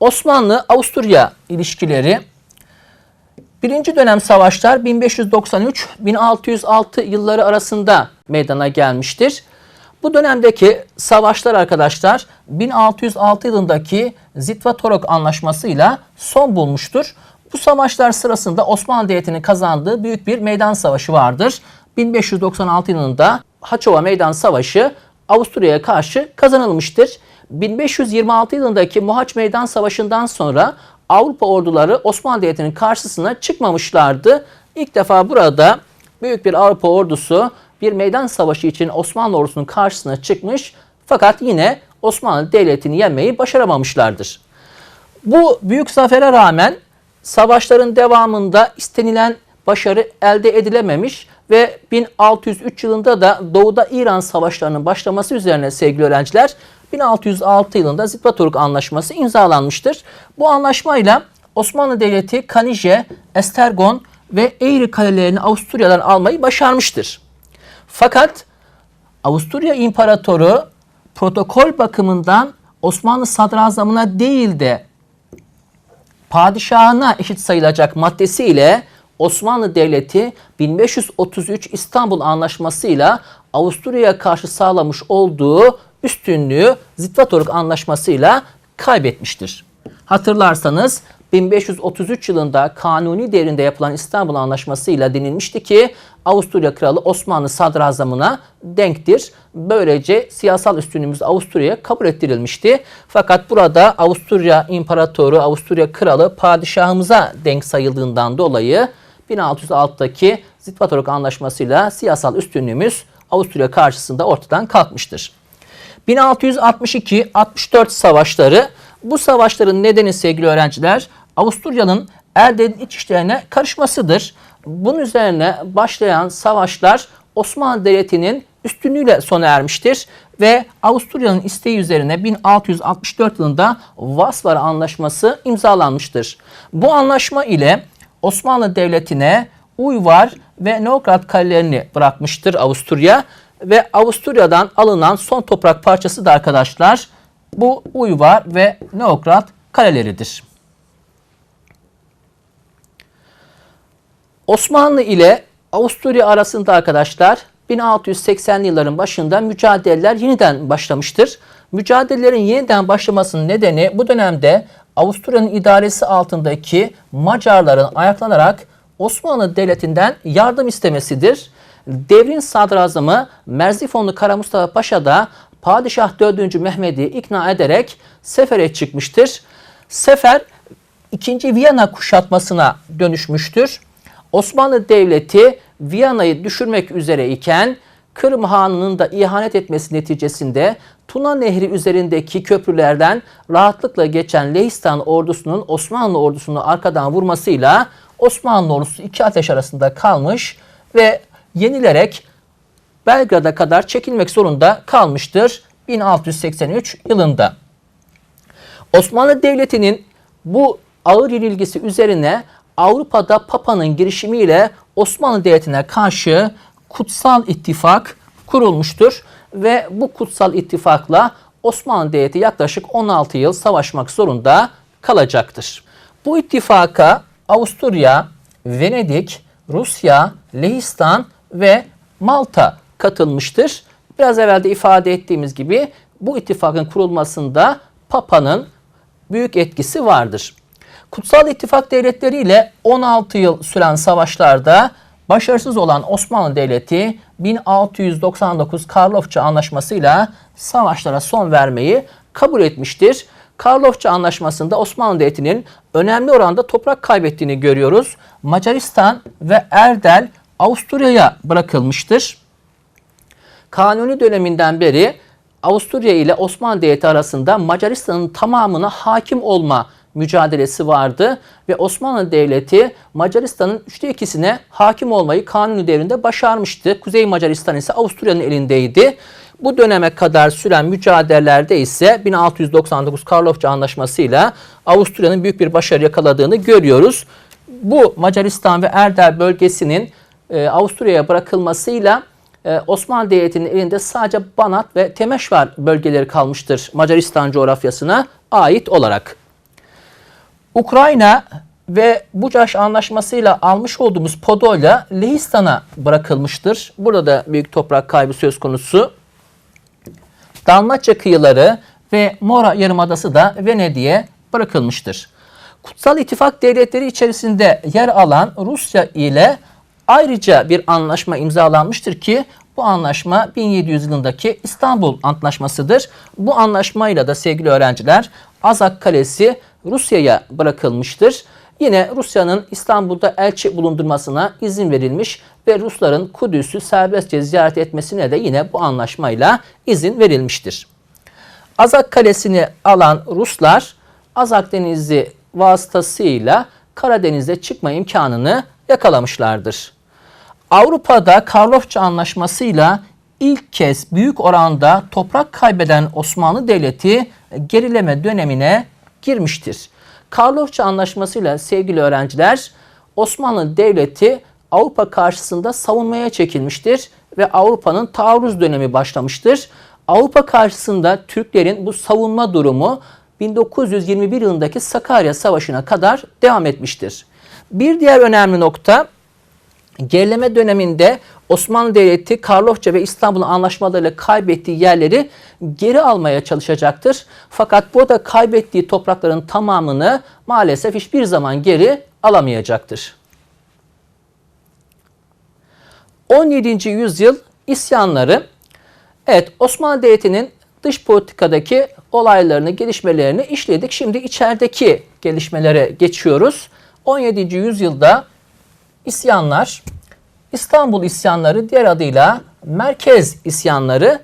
Osmanlı-Avusturya ilişkileri Birinci dönem savaşlar 1593-1606 yılları arasında meydana gelmiştir. Bu dönemdeki savaşlar arkadaşlar 1606 yılındaki Zitvatorok anlaşmasıyla son bulmuştur. Bu savaşlar sırasında Osmanlı Devleti'nin kazandığı büyük bir meydan savaşı vardır. 1596 yılında Haçova Meydan Savaşı Avusturya'ya karşı kazanılmıştır. 1526 yılındaki Mohaç Meydan Savaşı'ndan sonra Avrupa orduları Osmanlı Devleti'nin karşısına çıkmamışlardı. İlk defa burada büyük bir Avrupa ordusu bir meydan savaşı için Osmanlı ordusunun karşısına çıkmış fakat yine Osmanlı Devleti'ni yenmeyi başaramamışlardır. Bu büyük zafere rağmen savaşların devamında istenilen başarı elde edilememiş ve 1603 yılında da Doğu'da İran savaşlarının başlaması üzerine sevgili öğrenciler 1606 yılında Zitvatoruk Anlaşması imzalanmıştır. Bu anlaşmayla Osmanlı Devleti Kanije, Estergon ve Eğri kalelerini Avusturya'dan almayı başarmıştır. Fakat Avusturya İmparatoru protokol bakımından Osmanlı sadrazamına değil de padişahına eşit sayılacak maddesiyle Osmanlı Devleti 1533 İstanbul Anlaşması'yla Avusturya'ya karşı sağlamış olduğu üstünlüğü Zitvatoruk Anlaşması'yla kaybetmiştir. Hatırlarsanız 1533 yılında kanuni devrinde yapılan İstanbul Anlaşması ile denilmişti ki Avusturya Kralı Osmanlı sadrazamına denktir. Böylece siyasal üstünlüğümüz Avusturya'ya kabul ettirilmişti. Fakat burada Avusturya İmparatoru, Avusturya Kralı padişahımıza denk sayıldığından dolayı 1606'daki Zitvatoruk Anlaşması'yla siyasal üstünlüğümüz Avusturya karşısında ortadan kalkmıştır. 1662-64 savaşları bu savaşların nedeni sevgili öğrenciler Avusturya'nın Erden'in iç işlerine karışmasıdır. Bunun üzerine başlayan savaşlar Osmanlı Devleti'nin üstünlüğüyle sona ermiştir ve Avusturya'nın isteği üzerine 1664 yılında Vasvar Anlaşması imzalanmıştır. Bu anlaşma ile Osmanlı Devleti'ne Uyvar ve Novgorod kalelerini bırakmıştır Avusturya ve Avusturya'dan alınan son toprak parçası da arkadaşlar bu Uyvar ve Novgorod kaleleridir. Osmanlı ile Avusturya arasında arkadaşlar 1680'li yılların başında mücadeleler yeniden başlamıştır. Mücadelelerin yeniden başlamasının nedeni bu dönemde Avusturya'nın idaresi altındaki Macarların ayaklanarak Osmanlı Devleti'nden yardım istemesidir. Devrin sadrazamı Merzifonlu Kara Mustafa Paşa da Padişah 4. Mehmet'i ikna ederek sefere çıkmıştır. Sefer 2. Viyana kuşatmasına dönüşmüştür. Osmanlı Devleti Viyana'yı düşürmek üzere iken Kırım Hanı'nın da ihanet etmesi neticesinde Tuna Nehri üzerindeki köprülerden rahatlıkla geçen Lehistan ordusunun Osmanlı ordusunu arkadan vurmasıyla Osmanlı ordusu iki ateş arasında kalmış ve yenilerek Belgrad'a kadar çekilmek zorunda kalmıştır 1683 yılında. Osmanlı Devleti'nin bu ağır yenilgisi üzerine Avrupa'da Papa'nın girişimiyle Osmanlı Devleti'ne karşı kutsal ittifak kurulmuştur ve bu kutsal ittifakla Osmanlı Devleti yaklaşık 16 yıl savaşmak zorunda kalacaktır. Bu ittifaka Avusturya, Venedik, Rusya, Lehistan ve Malta katılmıştır. Biraz evvel de ifade ettiğimiz gibi bu ittifakın kurulmasında Papa'nın büyük etkisi vardır. Kutsal İttifak devletleri ile 16 yıl süren savaşlarda başarısız olan Osmanlı Devleti 1699 Karlofça Anlaşması'yla savaşlara son vermeyi kabul etmiştir. Karlofça Anlaşması'nda Osmanlı Devleti'nin önemli oranda toprak kaybettiğini görüyoruz. Macaristan ve Erdel Avusturya'ya bırakılmıştır. Kanuni döneminden beri Avusturya ile Osmanlı Devleti arasında Macaristan'ın tamamına hakim olma mücadelesi vardı ve Osmanlı Devleti Macaristan'ın üçte ikisine hakim olmayı kanuni devrinde başarmıştı. Kuzey Macaristan ise Avusturya'nın elindeydi. Bu döneme kadar süren mücadelelerde ise 1699 Karlofça Anlaşması ile Avusturya'nın büyük bir başarı yakaladığını görüyoruz. Bu Macaristan ve Erdel bölgesinin e, Avusturya'ya bırakılmasıyla e, Osmanlı Devleti'nin elinde sadece Banat ve Temeşvar bölgeleri kalmıştır Macaristan coğrafyasına ait olarak. Ukrayna ve Bucaş anlaşmasıyla almış olduğumuz Podolya Lehistan'a bırakılmıştır. Burada da büyük toprak kaybı söz konusu. Dalmaçya kıyıları ve Mora Yarımadası da Venedik'e bırakılmıştır. Kutsal İttifak devletleri içerisinde yer alan Rusya ile ayrıca bir anlaşma imzalanmıştır ki bu anlaşma 1700 yılındaki İstanbul Antlaşması'dır. Bu anlaşmayla da sevgili öğrenciler Azak Kalesi Rusya'ya bırakılmıştır. Yine Rusya'nın İstanbul'da elçi bulundurmasına izin verilmiş ve Rusların Kudüs'ü serbestçe ziyaret etmesine de yine bu anlaşmayla izin verilmiştir. Azak Kalesi'ni alan Ruslar Azak Denizi vasıtasıyla Karadeniz'e çıkma imkanını yakalamışlardır. Avrupa'da Karlofça Anlaşması'yla ilk kez büyük oranda toprak kaybeden Osmanlı Devleti gerileme dönemine girmiştir. Karlofça Anlaşması'yla sevgili öğrenciler Osmanlı Devleti Avrupa karşısında savunmaya çekilmiştir ve Avrupa'nın taarruz dönemi başlamıştır. Avrupa karşısında Türklerin bu savunma durumu 1921 yılındaki Sakarya Savaşı'na kadar devam etmiştir. Bir diğer önemli nokta gerileme döneminde Osmanlı Devleti Karlofça ve İstanbul anlaşmalarıyla kaybettiği yerleri geri almaya çalışacaktır. Fakat burada kaybettiği toprakların tamamını maalesef hiçbir zaman geri alamayacaktır. 17. yüzyıl isyanları Evet Osmanlı Devleti'nin dış politikadaki olaylarını, gelişmelerini işledik. Şimdi içerideki gelişmelere geçiyoruz. 17. yüzyılda isyanlar, İstanbul isyanları diğer adıyla merkez isyanları.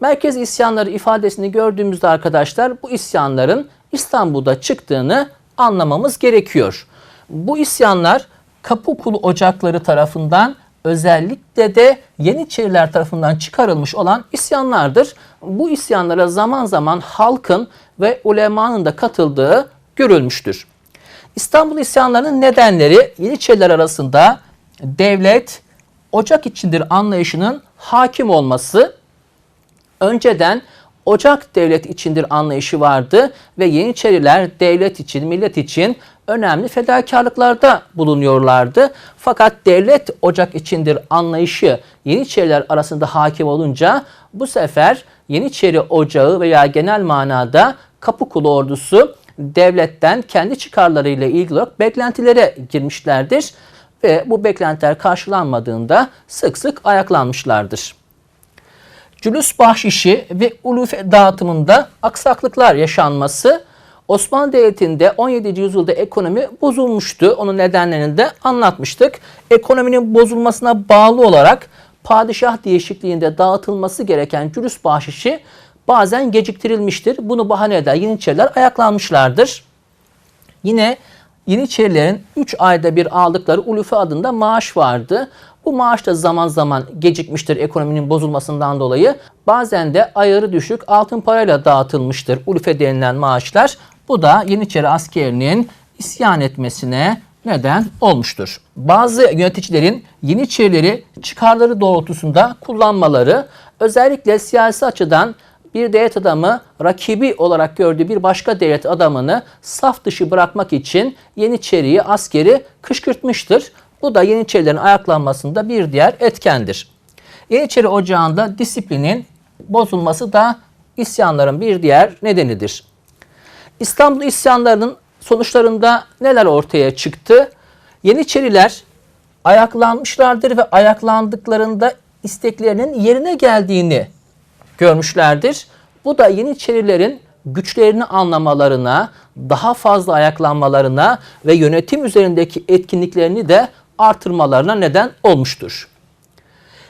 Merkez isyanları ifadesini gördüğümüzde arkadaşlar bu isyanların İstanbul'da çıktığını anlamamız gerekiyor. Bu isyanlar Kapıkulu ocakları tarafından özellikle de Yeniçeriler tarafından çıkarılmış olan isyanlardır. Bu isyanlara zaman zaman halkın ve ulemanın da katıldığı görülmüştür. İstanbul isyanlarının nedenleri Yeniçeriler arasında devlet ocak içindir anlayışının hakim olması, önceden ocak devlet içindir anlayışı vardı ve Yeniçeriler devlet için, millet için önemli fedakarlıklarda bulunuyorlardı. Fakat devlet ocak içindir anlayışı Yeniçeriler arasında hakim olunca bu sefer Yeniçeri ocağı veya genel manada Kapıkulu ordusu devletten kendi çıkarlarıyla ilgili olarak beklentilere girmişlerdir ve bu beklentiler karşılanmadığında sık sık ayaklanmışlardır. Cülüs bahşişi ve ulufe dağıtımında aksaklıklar yaşanması Osmanlı Devleti'nde 17. yüzyılda ekonomi bozulmuştu. Onun nedenlerini de anlatmıştık. Ekonominin bozulmasına bağlı olarak padişah değişikliğinde dağıtılması gereken cülüs bahşişi bazen geciktirilmiştir. Bunu bahane eder Yeniçeriler ayaklanmışlardır. Yine Yeniçerilerin 3 ayda bir aldıkları ulufe adında maaş vardı. Bu maaş da zaman zaman gecikmiştir ekonominin bozulmasından dolayı. Bazen de ayarı düşük altın parayla dağıtılmıştır ulufe denilen maaşlar. Bu da Yeniçeri askerinin isyan etmesine neden olmuştur. Bazı yöneticilerin Yeniçerileri çıkarları doğrultusunda kullanmaları özellikle siyasi açıdan bir devlet adamı rakibi olarak gördüğü bir başka devlet adamını saf dışı bırakmak için Yeniçeri'yi, askeri kışkırtmıştır. Bu da Yeniçerilerin ayaklanmasında bir diğer etkendir. Yeniçeri Ocağı'nda disiplinin bozulması da isyanların bir diğer nedenidir. İstanbul isyanlarının sonuçlarında neler ortaya çıktı? Yeniçeriler ayaklanmışlardır ve ayaklandıklarında isteklerinin yerine geldiğini görmüşlerdir. Bu da Yeniçerilerin güçlerini anlamalarına, daha fazla ayaklanmalarına ve yönetim üzerindeki etkinliklerini de artırmalarına neden olmuştur.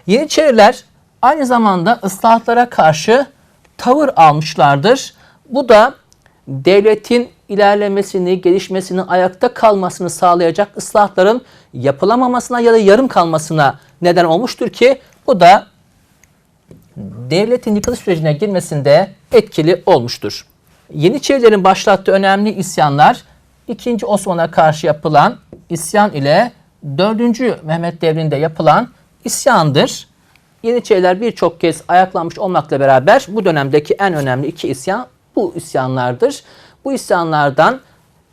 Yeniçeriler aynı zamanda ıslahatlara karşı tavır almışlardır. Bu da devletin ilerlemesini, gelişmesini, ayakta kalmasını sağlayacak ıslahatların yapılamamasına ya da yarım kalmasına neden olmuştur ki bu da devletin yıkılış sürecine girmesinde etkili olmuştur. Yeniçerilerin başlattığı önemli isyanlar 2. Osman'a karşı yapılan isyan ile 4. Mehmet devrinde yapılan isyandır. Yeniçeriler birçok kez ayaklanmış olmakla beraber bu dönemdeki en önemli iki isyan bu isyanlardır. Bu isyanlardan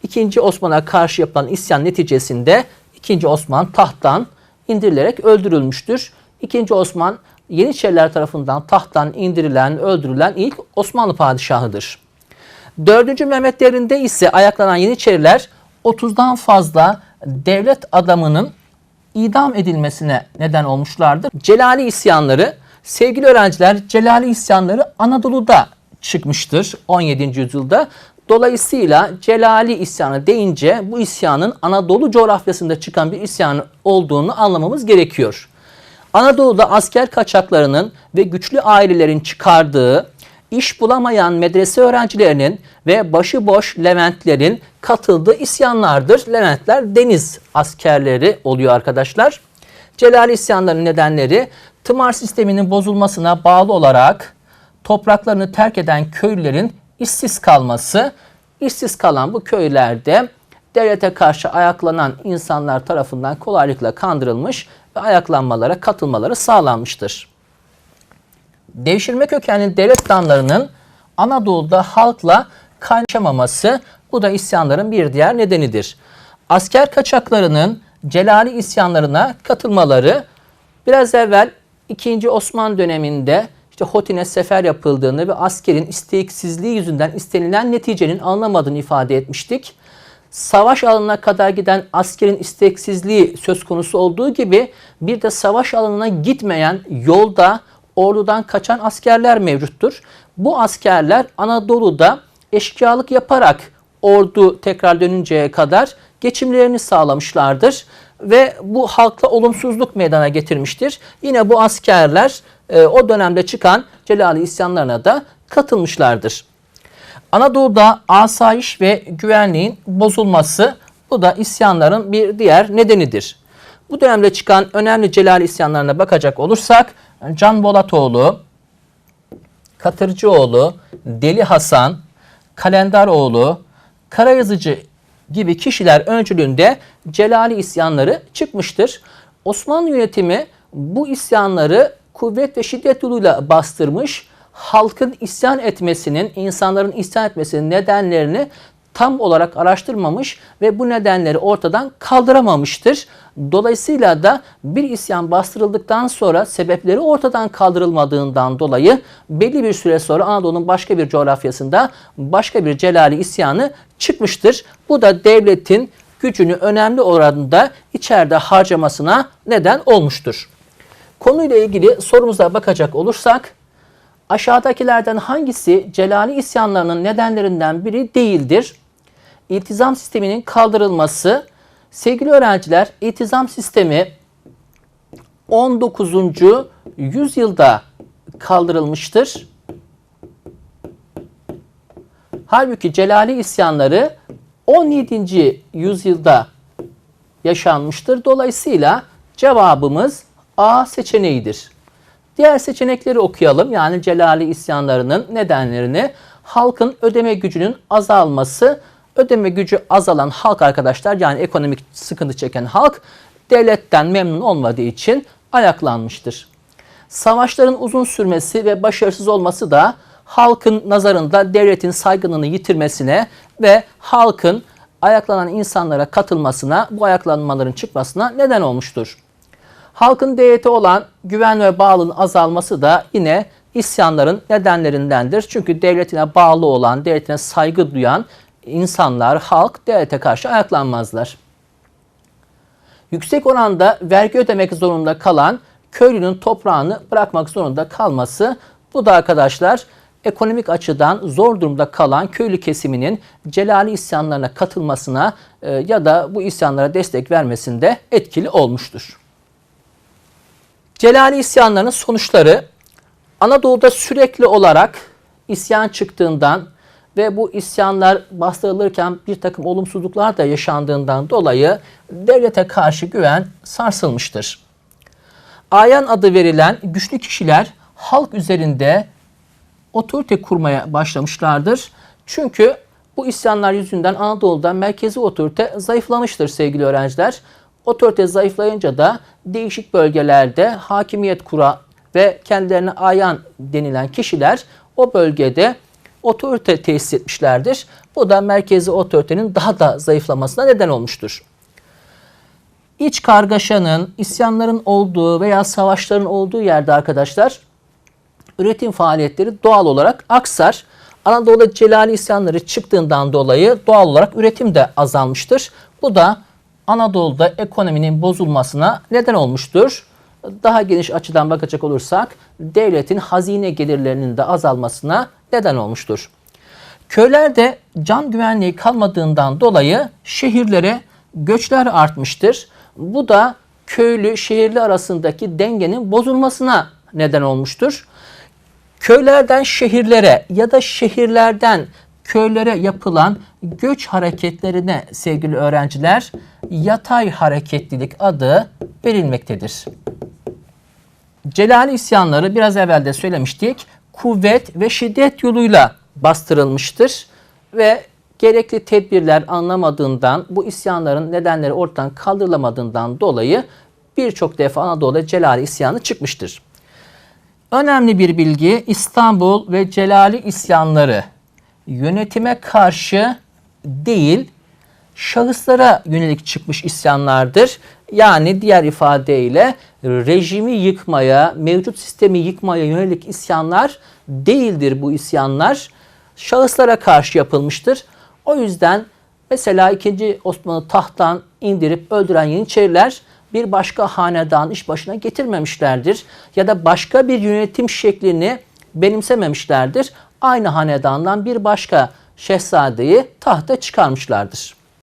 2. Osman'a karşı yapılan isyan neticesinde 2. Osman tahttan indirilerek öldürülmüştür. 2. Osman Yeniçeriler tarafından tahttan indirilen, öldürülen ilk Osmanlı padişahıdır. 4. Mehmet devrinde ise ayaklanan Yeniçeriler 30'dan fazla devlet adamının idam edilmesine neden olmuşlardır. Celali isyanları, sevgili öğrenciler Celali isyanları Anadolu'da çıkmıştır 17. yüzyılda. Dolayısıyla Celali isyanı deyince bu isyanın Anadolu coğrafyasında çıkan bir isyan olduğunu anlamamız gerekiyor. Anadolu'da asker kaçaklarının ve güçlü ailelerin çıkardığı iş bulamayan medrese öğrencilerinin ve başıboş Leventlerin katıldığı isyanlardır. Leventler deniz askerleri oluyor arkadaşlar. Celali isyanlarının nedenleri tımar sisteminin bozulmasına bağlı olarak topraklarını terk eden köylülerin işsiz kalması. İşsiz kalan bu köylerde devlete karşı ayaklanan insanlar tarafından kolaylıkla kandırılmış ve ayaklanmalara katılmaları sağlanmıştır. Devşirme kökenli devlet damlarının Anadolu'da halkla kaynaşamaması bu da isyanların bir diğer nedenidir. Asker kaçaklarının Celali isyanlarına katılmaları biraz evvel 2. Osman döneminde işte Hotin'e sefer yapıldığını ve askerin isteksizliği yüzünden istenilen neticenin alınamadığını ifade etmiştik. Savaş alanına kadar giden askerin isteksizliği söz konusu olduğu gibi bir de savaş alanına gitmeyen yolda ordudan kaçan askerler mevcuttur. Bu askerler Anadolu'da eşkıyalık yaparak ordu tekrar dönünceye kadar geçimlerini sağlamışlardır ve bu halkla olumsuzluk meydana getirmiştir. Yine bu askerler e, o dönemde çıkan Celali isyanlarına da katılmışlardır. Anadolu'da asayiş ve güvenliğin bozulması bu da isyanların bir diğer nedenidir. Bu dönemde çıkan önemli Celali isyanlarına bakacak olursak Can Bolatoğlu, Katırcıoğlu, Deli Hasan, Kalendaroğlu, Karayazıcı gibi kişiler öncülüğünde Celali isyanları çıkmıştır. Osmanlı yönetimi bu isyanları kuvvet ve şiddet yoluyla bastırmış, halkın isyan etmesinin, insanların isyan etmesinin nedenlerini tam olarak araştırmamış ve bu nedenleri ortadan kaldıramamıştır. Dolayısıyla da bir isyan bastırıldıktan sonra sebepleri ortadan kaldırılmadığından dolayı belli bir süre sonra Anadolu'nun başka bir coğrafyasında başka bir celali isyanı çıkmıştır. Bu da devletin gücünü önemli oranda içeride harcamasına neden olmuştur. Konuyla ilgili sorumuza bakacak olursak aşağıdakilerden hangisi celali isyanlarının nedenlerinden biri değildir? İltizam sisteminin kaldırılması. Sevgili öğrenciler, iltizam sistemi 19. yüzyılda kaldırılmıştır. Halbuki Celali isyanları 17. yüzyılda yaşanmıştır. Dolayısıyla cevabımız A seçeneğidir. Diğer seçenekleri okuyalım. Yani Celali isyanlarının nedenlerini halkın ödeme gücünün azalması, ödeme gücü azalan halk arkadaşlar yani ekonomik sıkıntı çeken halk devletten memnun olmadığı için ayaklanmıştır. Savaşların uzun sürmesi ve başarısız olması da halkın nazarında devletin saygınlığını yitirmesine ve halkın ayaklanan insanlara katılmasına, bu ayaklanmaların çıkmasına neden olmuştur. Halkın devlete olan güven ve bağlılığın azalması da yine isyanların nedenlerindendir. Çünkü devletine bağlı olan, devletine saygı duyan insanlar, halk devlete karşı ayaklanmazlar. Yüksek oranda vergi ödemek zorunda kalan köylünün toprağını bırakmak zorunda kalması bu da arkadaşlar ekonomik açıdan zor durumda kalan köylü kesiminin celali isyanlarına katılmasına e, ya da bu isyanlara destek vermesinde etkili olmuştur. Celali isyanlarının sonuçları Anadolu'da sürekli olarak isyan çıktığından ve bu isyanlar bastırılırken bir takım olumsuzluklar da yaşandığından dolayı devlete karşı güven sarsılmıştır. Ayan adı verilen güçlü kişiler halk üzerinde otorite kurmaya başlamışlardır. Çünkü bu isyanlar yüzünden Anadolu'da merkezi otorite zayıflamıştır sevgili öğrenciler. Otorite zayıflayınca da değişik bölgelerde hakimiyet kura ve kendilerine ayan denilen kişiler o bölgede otorite tesis etmişlerdir. Bu da merkezi otoritenin daha da zayıflamasına neden olmuştur. İç kargaşanın, isyanların olduğu veya savaşların olduğu yerde arkadaşlar üretim faaliyetleri doğal olarak aksar. Anadolu Celali isyanları çıktığından dolayı doğal olarak üretim de azalmıştır. Bu da Anadolu'da ekonominin bozulmasına neden olmuştur. Daha geniş açıdan bakacak olursak devletin hazine gelirlerinin de azalmasına neden olmuştur. Köylerde can güvenliği kalmadığından dolayı şehirlere göçler artmıştır. Bu da köylü şehirli arasındaki dengenin bozulmasına neden olmuştur. Köylerden şehirlere ya da şehirlerden köylere yapılan göç hareketlerine sevgili öğrenciler yatay hareketlilik adı verilmektedir. Celali isyanları biraz evvel de söylemiştik. Kuvvet ve şiddet yoluyla bastırılmıştır ve gerekli tedbirler anlamadığından bu isyanların nedenleri ortadan kaldırılamadığından dolayı birçok defa Anadolu'da Celali isyanı çıkmıştır. Önemli bir bilgi İstanbul ve Celali isyanları yönetime karşı değil şahıslara yönelik çıkmış isyanlardır. Yani diğer ifadeyle rejimi yıkmaya, mevcut sistemi yıkmaya yönelik isyanlar değildir bu isyanlar. Şahıslara karşı yapılmıştır. O yüzden mesela 2. Osmanlı tahttan indirip öldüren Yeniçeriler bir başka hanedan iş başına getirmemişlerdir. Ya da başka bir yönetim şeklini benimsememişlerdir. Aynı hanedandan bir başka şehzadeyi tahta çıkarmışlardır.